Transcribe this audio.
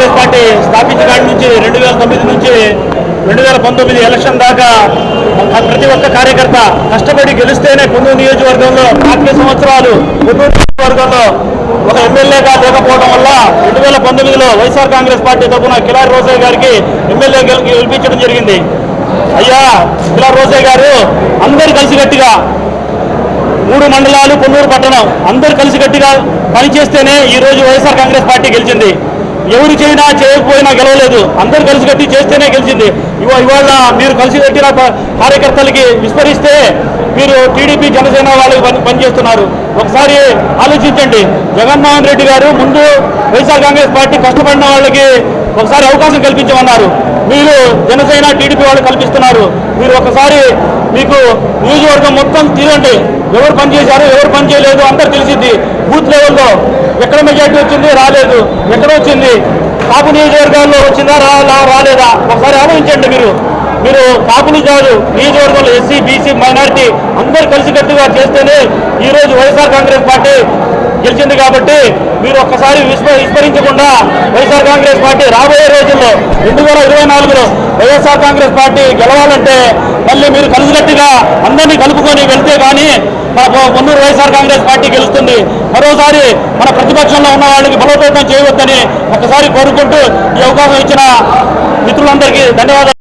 Congress party స్థాపించిన కాడి నుంచి రెండు వేల తొమ్మిది నుంచి రెండు వేల పంతొమ్మిది ఎలక్షన్ దాకా ప్రతి ఒక్క కార్యకర్త కష్టపడి గెలిస్తేనే పొందూరు నియోజకవర్గంలో నాలుగు సంవత్సరాలు పొందూరు నియోజకవర్గంలో ఒక ఎమ్మెల్యేగా లేకపోవడం వల్ల రెండు వేల పంతొమ్మిదిలో వైఎస్ఆర్ కాంగ్రెస్ పార్టీ తరఫున కిలారి రోసయ్య గారికి ఎమ్మెల్యే గెలిపించడం జరిగింది. అయ్యా కిలారి రోసయ్య గారు అందరు కలిసికట్టుగా మూడు మండలాలు కొన్నూరు పట్టణం అందరూ కలిసికట్టుగా పనిచేస్తేనే ఈ రోజు వైఎస్ఆర్ కాంగ్రెస్ పార్టీ గెలిచింది. ఎవరు చేయినా చేయకపోయినా గెలవలేదు. అందరూ కలిసికట్టి చేస్తేనే గెలిచింది. ఇవా ఇవాళ మీరు కలిసికట్టిన ప- కార్యకర్తలకి విస్మరిస్తే మీరు టీడీపీ జనసేన వాళ్ళకి పనిచేస్తున్నారు ఒకసారి ఆలోచించండి. జగన్మోహన్ రెడ్డి గారు ముందు వైఎస్ఆర్ కాంగ్రెస్ పార్టీ కష్టపడిన వాళ్ళకి ఒకసారి అవకాశం కల్పించమన్నారు. మీరు జనసేన టీడీపీ వాళ్ళు కల్పిస్తున్నారు. మీరు ఒకసారి మీకు నియోజకవర్గం మొత్తం తీరండి. ఎవరు పనిచేశారు ఎవరు పని చేయలేదు అందరు తెలిసింది. బూత్ లెవెల్లో ఎక్కడ మెజార్టీ వచ్చింది రాలేదు. ఎక్కడ వచ్చింది? కాపు నియోజకవర్గాల్లో వచ్చిందా రాలా రాలేదా? ఒకసారి ఆలోచించండి మీరు. మీరు కాపులు కాదు నియోజకవర్గంలో ఎస్సీ బీసీ మైనారిటీ అందరూ కలిసికట్టుగా చేస్తేనే ఈరోజు వైఎస్ఆర్ కాంగ్రెస్ పార్టీ గెలిచింది కాబట్టి మీరు ఒక్కసారి విస్మరించకుండా వైఎస్ఆర్ కాంగ్రెస్ పార్టీ రాబోయే రోజుల్లో రెండు వేల ఇరవై నాలుగులో వైఎస్ఆర్ కాంగ్రెస్ పార్టీ గెలవాలంటే మళ్ళీ మీరు కలిసినట్టుగా అందరినీ కలుపుకొని వెళ్తే కానీ మన పొ- వైఎస్ఆర్ కాంగ్రెస్ పార్టీ గెలుస్తుంది. మరోసారి మన ప్రతిపక్షంలో ఉన్న వాళ్ళకి బలోపేతం చేయవద్దని ఒకసారి కోరుకుంటూ ఈ అవకాశం ఇచ్చిన మిత్రులందరికీ ధన్యవాదాలు.